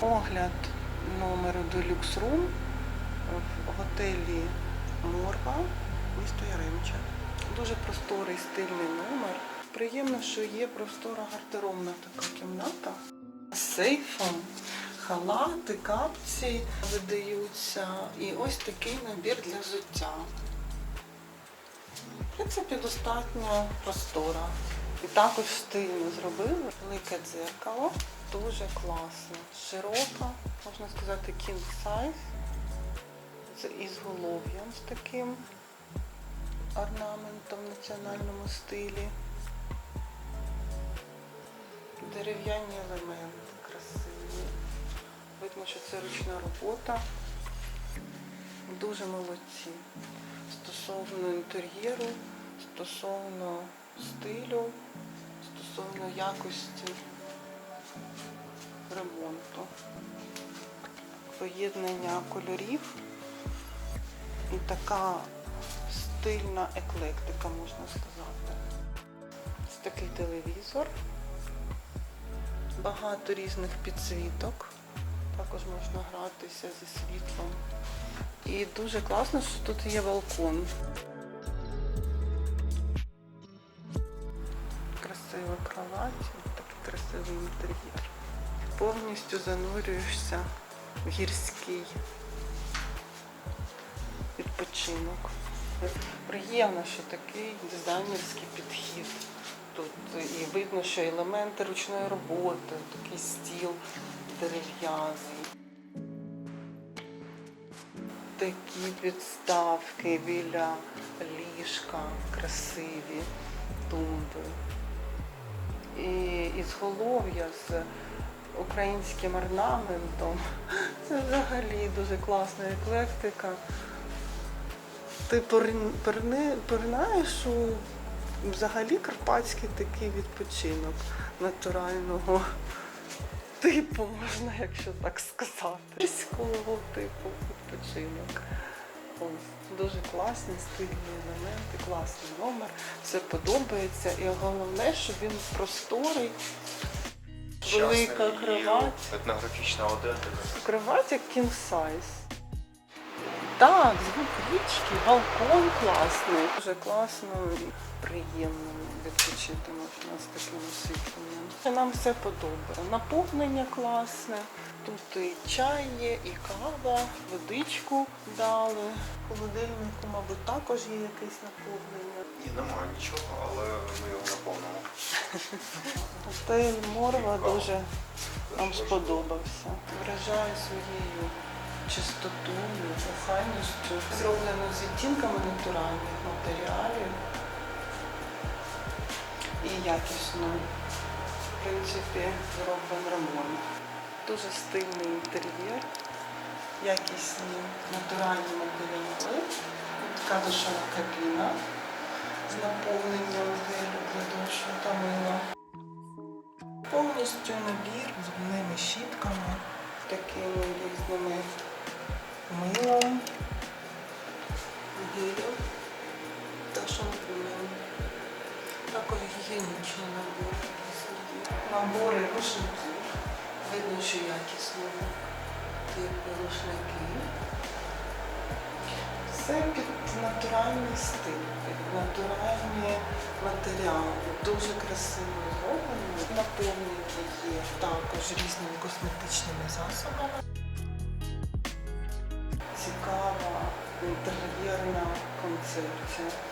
Огляд номеру Deluxe Room в готелі Морва, місто Яремче. Дуже просторий стильний номер. Приємно, що є простора гардеробна така кімната з сейфом, халати, капці видаються. І ось такий набір для взуття. В принципі, достатньо простора. І також стильно зробили. Велике дзеркало. Дуже класно. Широка, можна сказати, king size. З ізголов'ям з таким орнаментом в національному стилі. Дерев'яні елементи красиві. Видно, що це ручна робота. Дуже молодці. Стосовно інтер'єру, стосовно стилю, стосовно якості ремонту. Поєднання кольорів і така стильна еклектика, можна сказати. Ось такий телевізор, багато різних підсвіток. Також можна гратися зі світлом. І дуже класно, що тут є балкон. Красива кровать, красивий інтер'єр. Повністю занурюєшся в гірський відпочинок. Приємно, що такий дизайнерський підхід. Тут і видно, що елементи ручної роботи, такий стіл дерев'яний. Такі підставки біля ліжка, красиві тумби. І ізголов'я з українським орнаментом. Це взагалі дуже класна еклектика. Ти поринаєш у взагалі карпатський такий відпочинок натурального типу, можна, якщо так сказати. Військового типу відпочинок. Дуже класні, стильні елементи, класний номер, все подобається. І головне, що він просторий, велика кровать. Етнографічна одежа. Кровать як king size. Так, звук річки, балкон класний. Дуже класно, приємно відпочити можна з таким освітленням. І Нам все подобається. Наповнення класне. Тут і чай є, і кава, водичку дали. В холодильнику, мабуть, також є якесь наповнення. Ні, немає нічого, але ми його наповнимо. Готель Морва дуже нам сподобався. Вражає своєю чистотою, охайністю. Зроблено з відтінками натуральних матеріалів і якісно. В принципі, зроблений ремонт. Дуже стильний інтер'єр, якісні натуральні матеріали. Така душова кабіна з наповненням гелю для душу та мила. Повністю набір з зубними щітками, такими різними милом, гелем та шампунем. Також гігієнічний набор. Набори рушників. Що якісно. Типу рушники. Все під натуральний стиль, під натуральні матеріали. Дуже красиво зроблено. Наповнені є також різними косметичними засобами. Цікава інтер'єрна концепція.